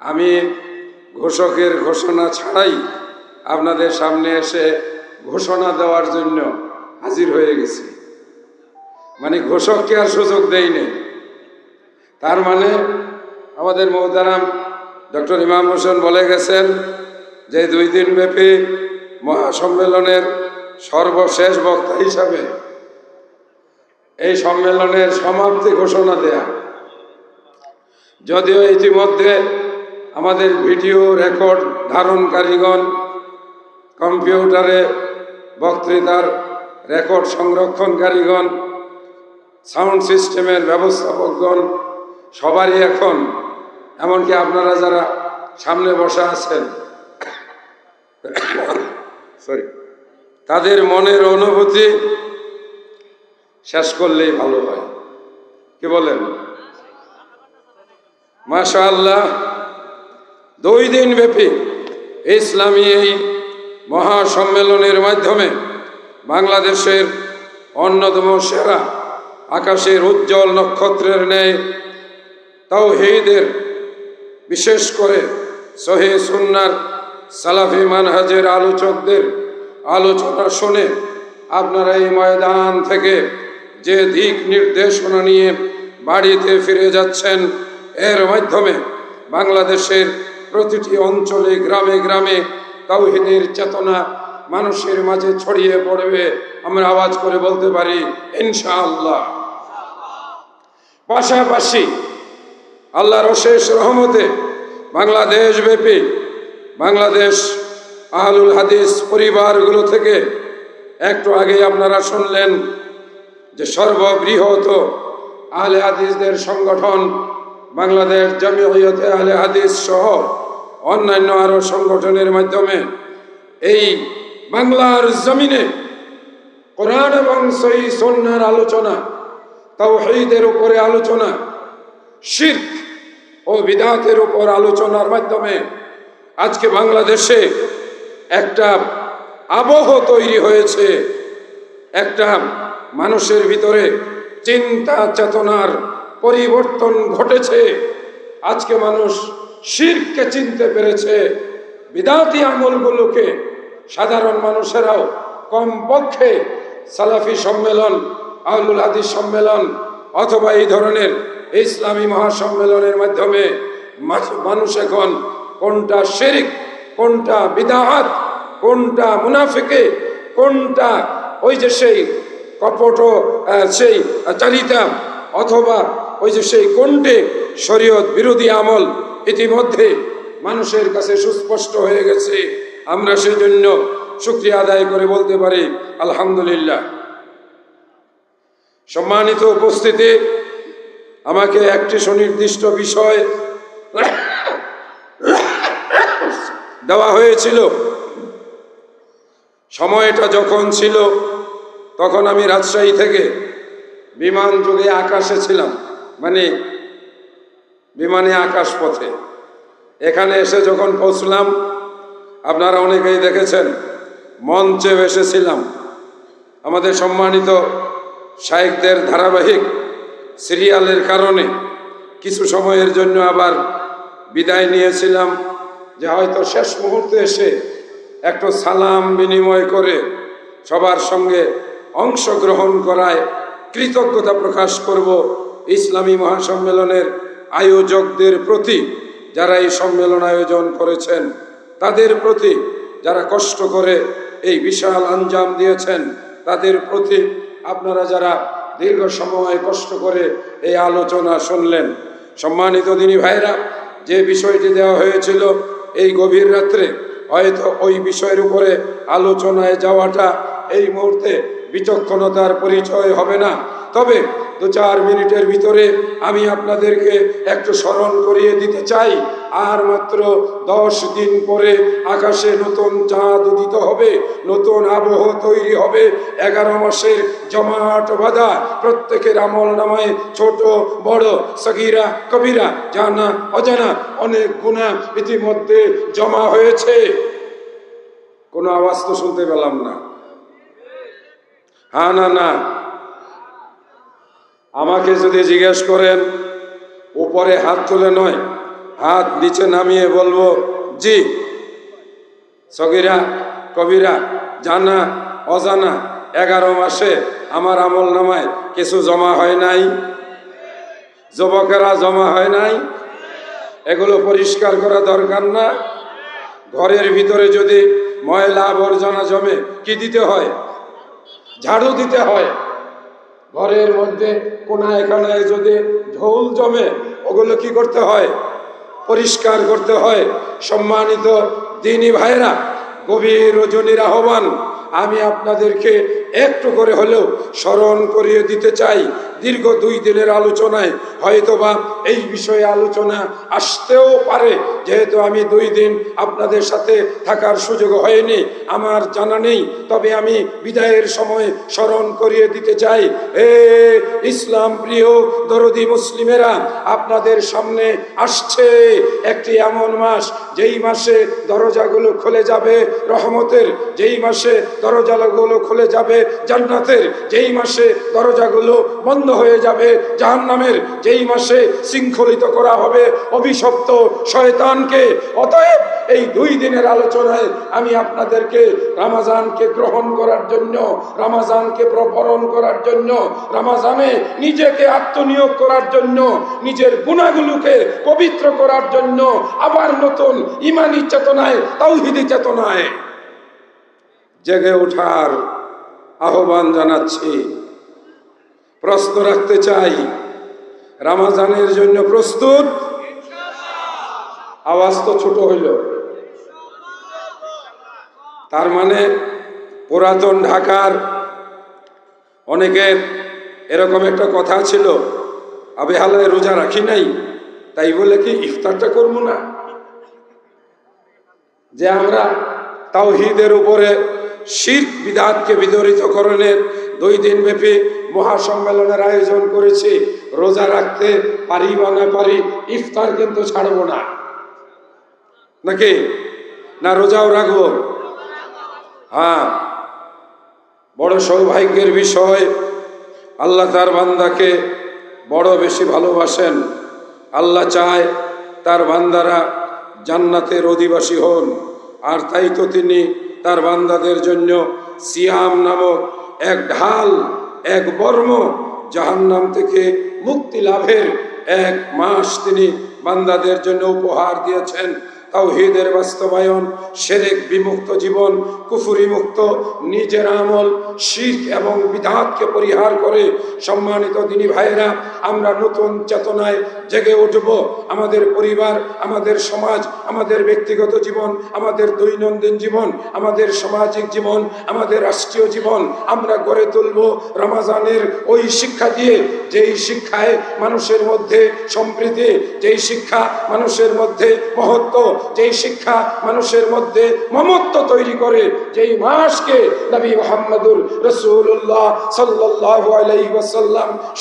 আমি ঘোষকের ঘোষণা ছাড়াই আপনাদের সামনে এসে ঘোষণা দেওয়ার জন্য হাজির হয়ে গেছি। মানে ঘোষককে আর সুযোগ দেয়নি তার মানে আমাদের মোহতারাম ডক্টর ইমাম হোসেন বলে গেছেন যে দুই দিন ব্যাপী মহাসম্মেলনের সর্বশেষ বক্তা হিসাবে এই সম্মেলনের সমাপ্তি ঘোষণা দেয়া। যদিও ইতিমধ্যে আমাদের ভিডিও রেকর্ড ধারণকারীগণ কম্পিউটারে বক্তৃতার রেকর্ড সংরক্ষণকারীগণ, সাউন্ড সিস্টেমের ব্যবস্থাপকগণ, সবারই এখন, এমনকি আপনারা যারা সামনে বসা আছেন সরি তাদের মনের অনুভূতি শেষ করলেই ভালো হয়। কি বলেন? মাশা আল্লাহ দুই দিন ব্যাপী ইসলামী এই মহাসম্মেলনের মাধ্যমে বাংলাদেশের অন্যতম সেরা আকাশের উজ্জ্বল নক্ষত্রের ন্যায় তাওহীদের, বিশেষ করে সহি সুন্নার সালাফি মানহাজের আলোচকদের আলোচনা শুনে আপনারা এই ময়দান থেকে যে দিক নির্দেশনা নিয়ে বাড়িতে ফিরে যাচ্ছেন, এর মাধ্যমে বাংলাদেশের প্রতিটি অঞ্চলে, গ্রামে গ্রামে তাওহীদের চেতনা মানুষের মাঝে ছড়িয়ে পড়বে। আমরা আওয়াজ করে বলতে পারি, ইনশাআল্লাহ। পাশাপাশি আল্লাহর অশেষ রহমতে বাংলাদেশ ব্যাপী বাংলাদেশ আহলুল হাদিস পরিবারগুলো থেকে একটু আগে আপনারা শুনলেন যে সর্ববৃহৎ আহলে হাদিসদের সংগঠন বাংলাদেশ জামিয়তে আহলে হাদিস সহ অন্যান্য আরও সংগঠনের মাধ্যমে এই বাংলার জমিনে কোরআন এবং সই সন্ন্যার আলোচনা, তাওহীদের উপরে আলোচনা শিখ ও বিদাতের উপর আলোচনার মাধ্যমে আজকে বাংলাদেশে একটা আবহ তৈরি হয়েছে। একটা মানুষের ভিতরে চিন্তা চেতনার পরিবর্তন ঘটেছে। আজকে মানুষ শিরকে চিনতে পেরেছে। বিদাতি আমলগুলোকে সাধারণ মানুষেরাও কমপক্ষে সালাফি সম্মেলন আউলুল হাদিস সম্মেলন অথবা এই ধরনের ইসলামী মহাসম্মেলনের মাধ্যমে মানুষ এখন কোনটা শিরিক, কোনটা বিদাহাত কোনটা মুনাফিকে, কোনটা ওই যে সেই কপট সেই চালিতা অথবা ওই যে সেই কোনটে শরীয়ত বিরোধী আমল ইতিমধ্যে মানুষের কাছে সুস্পষ্ট হয়ে গেছে। আমরা সেই জন্য শুক্রিয়া আদায় করে বলতে পারি, আলহামদুলিল্লাহ। সম্মানিত উপস্থিতি, আমাকে একটি সুনির্দিষ্ট বিষয় দেওয়া হয়েছিল। সময়টা যখন ছিল, তখন আমি রাজশাহী থেকে বিমান যোগে আকাশে ছিলাম। মানে বিমানে আকাশ পথে। এখানে এসে যখন পৌঁছলাম, আপনারা অনেকেই দেখেছেন, মঞ্চে এসেছিলাম আমাদের সম্মানিত শায়েকদের ধারাবাহিক সিরিয়ালের কারণে কিছু সময়ের জন্য আবার বিদায় নিয়েছিলাম, যে হয়তো শেষ মুহূর্তে এসে একটু সালাম বিনিময় করে সবার সঙ্গে অংশগ্রহণ করায় কৃতজ্ঞতা প্রকাশ করব ইসলামী মহাসম্মেলনের আয়োজকদের প্রতি যারা এই সম্মেলন আয়োজন করেছেন, তাদের প্রতি যারা কষ্ট করে এই বিশাল আঞ্জাম দিয়েছেন, তাদের প্রতি আপনারা যারা দীর্ঘ সময় কষ্ট করে এই আলোচনা শুনলেন, সম্মানিত দিনী ভাইরা যে বিষয়টি দেওয়া হয়েছিল এই গভীর রাত্রে, হয়তো ওই বিষয়ের উপরে আলোচনায় যাওয়াটা এই মুহূর্তে বিচক্ষণতার পরিচয় হবে না। তবে দু চার মিনিটের ভিতরে আমি আপনাদেরকে একটু স্মরণ করিয়ে দিতে চাই। আর মাত্র দশ দিন পরে আকাশে নতুন চাঁদ উদিত হবে, নতুন আবহ তৈরি হবে। এগারো মাসের জমাট বাঁধা প্রত্যেকের আমল নামায় ছোট, বড়, সগিরা, কবিরা, জানা, অজানা, অনেক গুণা ইতিমধ্যে জমা হয়েছে। কোনো আওয়াজ তো শুনতে পেলাম না। হ্যাঁ না না। আমাকে যদি জিজ্ঞেস করেন, উপরে হাত তুলে নয়, হাত নিচে নামিয়ে বলব, জি। সগিরা, কবিরা, জানা, অজানা, এগারো মাসে আমার আমল নামায় কিছু জমা হয় নাই? যুবকেরা জমা হয় নাই? এগুলো পরিষ্কার করা দরকার না? ঘরের ভিতরে যদি ময়লা আবর্জনা জমে, কি দিতে হয়? ঝাড়ু দিতে হয়। ঘরের মধ্যে কোনায় কানায় যদি ঢোল জমে, ওগুলো কি করতে হয়? পরিষ্কার করতে হয়। সম্মানিত দিনী ভাইরা গভীর রজনীর আহ্বান। আমি আপনাদেরকে একটু করে হলেও স্মরণ করিয়ে দিতে চাই। দীর্ঘ দুই দিনের আলোচনায় হয়তোবা এই বিষয়ে আলোচনা আসতেও পারে। যেহেতু আমি দুই দিন আপনাদের সাথে থাকার সুযোগ হয়নি, আমার জানা নেই। তবে আমি বিদায়ের সময় স্মরণ করিয়ে দিতে চাই। এ ইসলাম প্রিয় দরদি মুসলিমেরা, আপনাদের সামনে আসছে একটি এমন মাস, যেই মাসে দরজাগুলো খুলে যাবে রহমতের, যেই মাসে দরজাগুলো খুলে যাবে জান্নাতের যেই মাসে দরজাগুলো বন্ধ হয়ে যাবে, জাহান্নামের যেই মাসে শৃঙ্খলিত করা হবে, অভিশপ্ত শয়তানকে। অতএব এই দুই দিনের আলোচনায় আমি আপনাদেরকে রামাজানকে গ্রহণ করার জন্য, রামাজানকে প্রবরণ করার জন্য, রামাজানে নিজেকে আত্মনিয়োগ করার জন্য, নিজের গুণাগুলোকে পবিত্র করার জন্য, আবার নতুন ইমানি চেতনায়, তাওহিদি চেতনায় জেগে ওঠার আহ্বান জানাচ্ছি। প্রশ্ন রাখতে চাই, রামাজানের জন্য প্রস্তুত? আওয়াজ তো ছোট হইল। তার মানে পুরাতন ঢাকার অনেকের এরকম একটা কথা ছিল আবে হালায় রোজা রাখি নাই, তাই বলে কি ইফতারটা করব না? যে আমরা তাওহিদের উপরে শির্ক বিদাতকে বিদরিতকরণের দুই দিন ব্যাপী মহাসম্মেলনের আয়োজন করেছি। রোজা রাখতে পারি বা না পারি, ইফতার কিন্তু ছাড়বো না। নাকি? না, রোজাও রাখব? হ্যাঁ। বড় সৌভাগ্যের বিষয়, আল্লাহ তার বান্দাকে বড় বেশি ভালোবাসেন। আল্লাহ চায় তার বান্দারা জান্নাতের অধিবাসী হন। আর তাই তো তিনি তার বান্দাদের জন্য সিয়াম নামক এক ঢাল, এক বর্ম জাহান্নাম থেকে মুক্তি লাভের এক মাস তিনি বান্দাদের জন্য উপহার দিয়েছেন। তাওহিদের বাস্তবায়ন সেরেক বিমুক্ত জীবন, কুফুরি মুক্ত, নিজের আমল শিখ এবং বিধাতকে পরিহার করে সম্মানিত দিনী ভাইয়েরা, আমরা নতুন চেতনায় জেগে উঠব। আমাদের পরিবার, আমাদের সমাজ, আমাদের ব্যক্তিগত জীবন, আমাদের দৈনন্দিন জীবন, আমাদের সামাজিক জীবন, আমাদের রাষ্ট্রীয় জীবন আমরা গড়ে তুলব রমাজানের ওই শিক্ষা দিয়ে। যেই শিক্ষায় মানুষের মধ্যে সম্প্রীতি, যেই শিক্ষা মানুষের মধ্যে মহত্ব যেই শিক্ষা মানুষের মধ্যে মমত্ব তৈরি করে, যেই মাসকে নবী মোহাম্মদুর রসুল্লাহ সাল্লাহ আলাইহি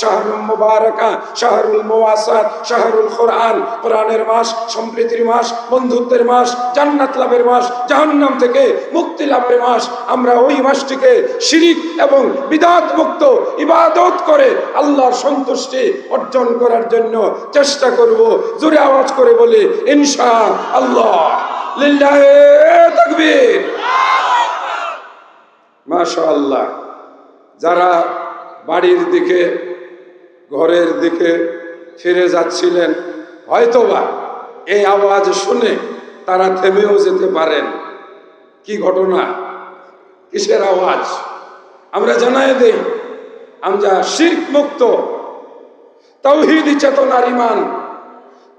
শাহরুল মুবারকা, শাহরুল মুওয়াসাত, শাহরুল কোরআন কোরআনের মাস, সম্প্রীতির মাস, বন্ধুত্বের মাস, জান্নাত লাভের মাস, জাহান্নাম থেকে মুক্তি লাভের মাস, আমরা ওই মাসটিকে শিরিক এবং বিদাত মুক্ত ইবাদত করে আল্লাহর সন্তুষ্টি অর্জন করার জন্য চেষ্টা করব, জোরে আওয়াজ করে বলে ইনশা আল্লাহ মাশাআল্লাহ। যারা বাড়ির দিকে, ঘরের দিকে ফিরে যাচ্ছিলেন, হয়তোবা এই আওয়াজ শুনে তারা থেমেও যেতে পারেন। কি ঘটনা? কিসের আওয়াজ? আমরা জানাই দেই, আমরা শির্ক মুক্ত। তৌহিদি চেতনার ইমান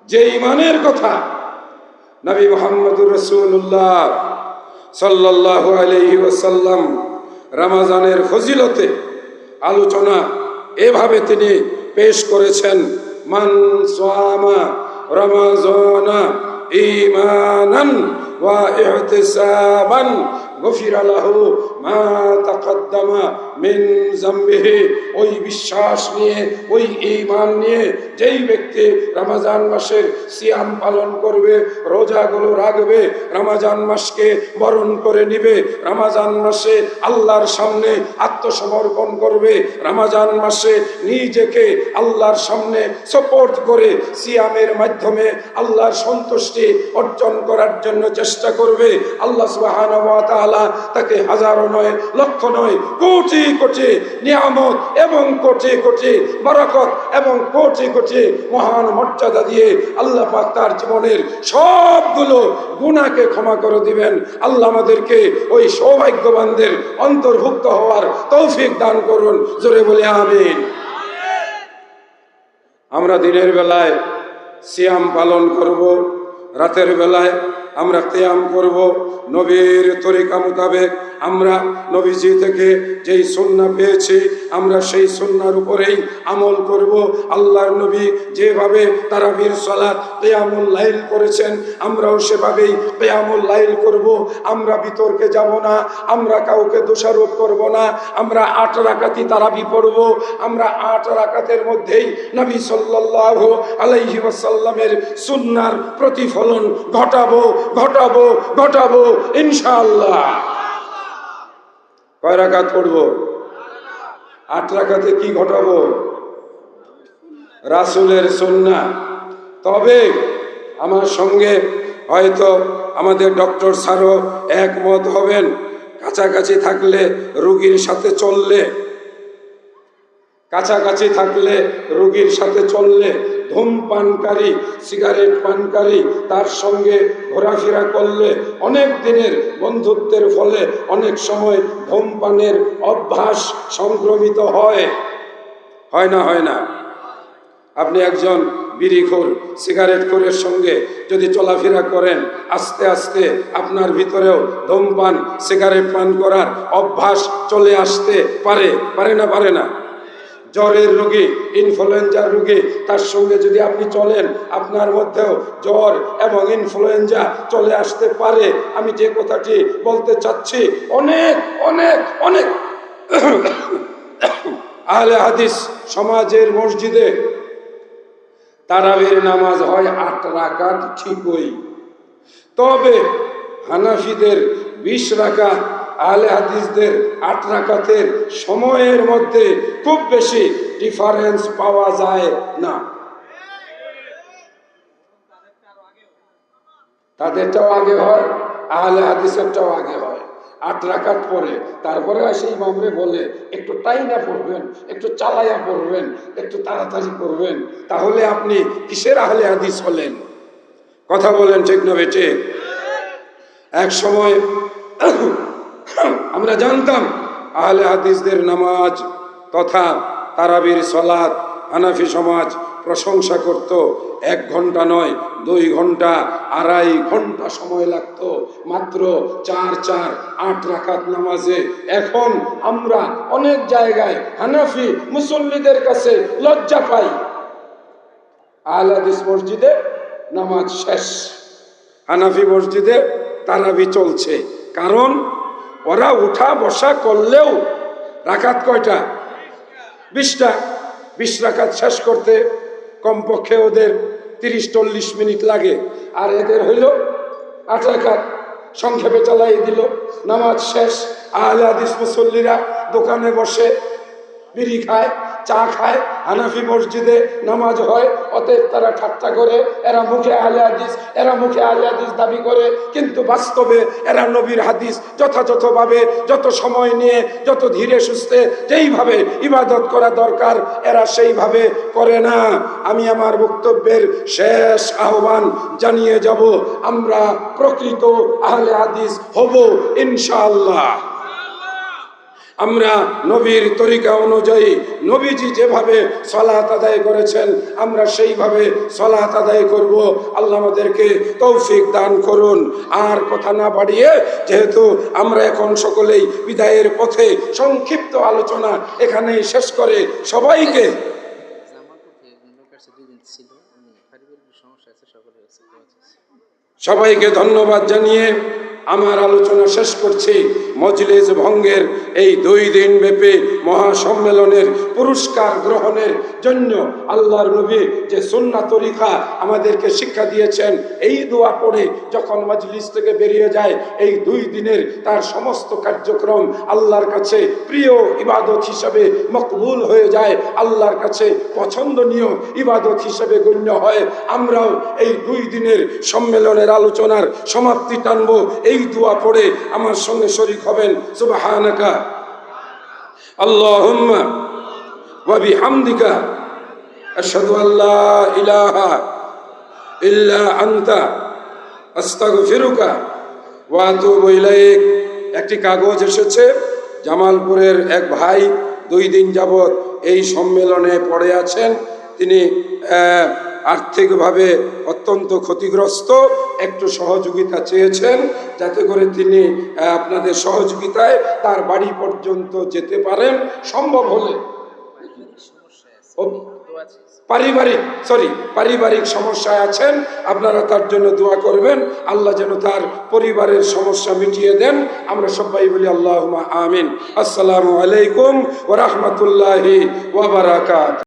যে ইমানের কথা নবী মোহাম্মদুর রসুল্লাহ সাল্লাহ আলহি ওসাল্লাম রামাজানের ফজিলতে আলোচনা এভাবে তিনি পেশ করেছেন, মান সোয়ামা রমাজানা ইমানান ওয়া ইহতিসাবান গফির লাহু ওই বিশ্বাস নিয়ে, ওই ঈমান নিয়ে যেই ব্যক্তি রমজান মাসের সিয়াম পালন করবে, রোজাগুলো রাখবে, রমজান মাসকে বরণ করে নিবে, রমজান মাসে আল্লাহর সামনে আত্মসমর্পণ করবে, রমজান মাসে নিজেকে আল্লাহর সামনে সাপোর্ট করে সিয়ামের মাধ্যমে আল্লাহর সন্তুষ্টি অর্জন করার জন্য চেষ্টা করবে। আল্লাহ তাআলা তাকে হাজারো নয়, লক্ষ নয়, কোটি কোটি নিয়ামত এবং কোটি কোটি বরকত এবং কোটি কোটি মহান মর্যাদা দিয়ে আল্লাহ পাক তার জীবনের সবগুলো গুণাকে ক্ষমা করে দিবেন। আল্লাহ আমাদেরকে ওই সৌভাগ্যবানদের অন্তর্ভুক্ত হওয়ার তৌফিক দান করুন। জোরে বলে, আমিন। আমরা দিনের বেলায় সিয়াম পালন করব, রাতের বেলায় আমরা কেয়াম করব। নবীর তরিকা মোতাবেক আমরা নবীজি থেকে যেই সন্না পেয়েছি, আমরা সেই সন্ন্যার উপরেই আমল করব। আল্লাহর নবী যেভাবে তারা তারাবির সলাৎ কেয়ামুল লাইল করেছেন, আমরাও সেভাবেই কেয়ামুল লাইল করব। আমরা বিতর্কে যাব না, আমরা কাউকে দোষারোপ করব না, আমরা আট রাকাতি তারাবি পড়ব। আমরা আট রাকাতের মধ্যেই নবী সাল্লাল্লাহু আলাইহি ওয়াসাল্লামের সুন্নার প্রতিফলন ঘটাবো ঘটাবো ঘটাবো, ইনশাআল্লাহ। কয় রাকাত পড়ব? আট রাখাতে কি ঘটাবো? রাসুলের সন্না তবে আমার সঙ্গে হয়তো আমাদের ডক্টর স্যারও একমত হবেন। কাছাকাছি থাকলে রুগীর সাথে চললে। কাছাকাছি থাকলে রোগীর সাথে চললে ধূমপানকারী, সিগারেট পানকারী, তার সঙ্গে ঘোরাফেরা করলে অনেক দিনের বন্ধুত্বের ফলে অনেক সময় ধূমপানের অভ্যাস সংক্রমিত হয়। হয় না হয় না? আপনি একজন বিড়িখোর, সিগারেট খোরের সঙ্গে যদি চলাফেরা করেন, আস্তে আস্তে আপনার ভিতরেও ধূমপান, সিগারেট পান করার অভ্যাস চলে আসতে পারে পারে না পারে না? জ্বরের রোগী ইনফ্লুয়েঞ্জার রোগী, তার সঙ্গে যদি আপনি চলেন, আপনার মধ্যেও জ্বর এবং ইনফ্লুয়েঞ্জা চলে আসতে পারে। আমি যে কথাটি বলতে চাচ্ছি, অনেক অনেক অনেক আহলে হাদিস সমাজের মসজিদে তারাবির নামাজ হয় আট রাকাত ঠিকই। তবে হানাফিদের বিশ রাকাত আহলে হাদিসদের আট রাকাতের সময়ের মধ্যে খুব বেশি ডিফারেন্স পাওয়া যায় না। তাদেরটাও আগে হয় আহলে হাদিসেরটাও আগে হয়। আট রাকাত পরে, তারপরে সেই মামরে বলে, একটু টাইনা পড়বেন, একটু চালাইয়া পড়বেন, একটু তাড়াতাড়ি করবেন, তাহলে আপনি কিসের আহলে হাদিস হলেন? কথা বলেন ঠিক না বেটে এক সময় আমরা জানতাম, আহলে হাদিসদের নামাজ তথা তারাবির সলাৎ হানাফি সমাজ প্রশংসা করত। এক ঘণ্টা নয়, দুই ঘণ্টা, আড়াই ঘণ্টা সময় লাগতো। মাত্র চার চার, আট রাখাত নামাজে। এখন আমরা অনেক জায়গায় হানাফি মুসল্লিদের কাছে লজ্জা পাই। আহলে হাদিস মসজিদে নামাজ শেষ। হানাফি মসজিদে তারাবি চলছে। কারণ ওরা উঠা বসা করলেও রাখাত কয়টা? বিশটা। বিশ রাখাত শেষ করতে কমপক্ষে ওদের তিরিশ চল্লিশ মিনিট লাগে। আর এদের হইল আট রাখাত সংক্ষেপে চালাই দিল। নামাজ শেষ। আহলে হাদিস মুসল্লিরা দোকানে বসে বিড়ি খায়। চা খায়, হানাফি মসজিদে নামাজ হয়, অতএব তারা ঠাট্টা করে, এরা মুখে আহলে হাদিস, এরা মুখে আহলে হাদিস দাবি করে, কিন্তু বাস্তবে এরা নবীর হাদিস যথাযথভাবে, যত সময় নিয়ে, যত ধীরে সুস্থে, যেইভাবে ইবাদত করা দরকার, এরা সেইভাবে করে না। আমি আমার বক্তব্যের শেষ আহ্বান জানিয়ে যাব, আমরা প্রকৃত আহলে হাদিস হব ইনশাআল্লাহ। আমরা নবীর তরিকা অনুযায়ী নবীজি যেভাবে সলাত আদায় করেছেন, আমরা সেইভাবে সলাত আদায় করব আল্লাহ আমাদেরকে তৌফিক দান করুন আর কথা না বাড়িয়ে, যেহেতু আমরা এখন সকলেই বিদায়ের পথে সংক্ষিপ্ত আলোচনা এখানেই শেষ করে সবাইকে। সবাইকে ধন্যবাদ জানিয়ে আমার আলোচনা শেষ করছি। মজলিস ভঙ্গের এই দুই দিন ব্যাপী মহাসম্মেলনের পুরস্কার গ্রহণের জন্য আল্লাহর নবী যে সুন্না তরিকা আমাদেরকে শিক্ষা দিয়েছেন, এই দোয়া পড়ে যখন মজলিস থেকে বেরিয়ে যায়, এই দুই দিনের তার সমস্ত কার্যক্রম আল্লাহর কাছে প্রিয় ইবাদত হিসাবে মকবুল হয়ে যায়, আল্লাহর কাছে পছন্দনীয় ইবাদত হিসাবে গণ্য হয়। আমরাও এই দুই দিনের সম্মেলনের আলোচনার সমাপ্তি টানবো। এই দোয়া পড়ে আমার সঙ্গে শরিক হবেন। সুবহানাকা। আল্লাহুম্মা ওয়া বিহামদিকা। আশহাদু আল্লা ইলাহা ইল্লা আনতা। আস্তাগফিরুকা ওয়া ইলাইক। একটি কাগজ এসেছে জামালপুরের এক ভাই দুই দিন যাবৎ এই সম্মেলনে পড়ে আছেন। তিনি আহ, আর্থিকভাবে অত্যন্ত ক্ষতিগ্রস্ত। একটু সহযোগিতা চেয়েছেন যাতে করে তিনি আপনাদের সহযোগিতায় তার বাড়ি পর্যন্ত যেতে পারেন। সম্ভব হলে। পারিবারিক সরি পারিবারিক সমস্যায় আছেন। আপনারা তার জন্য দোয়া করবেন। আল্লাহ যেন তার পরিবারের সমস্যা মিটিয়ে দেন। আমরা সবাই বলি আল্লাহ আমিন। আসসালামু আলাইকুম ওরহমতুল্লাহি ওয়াবারাকাত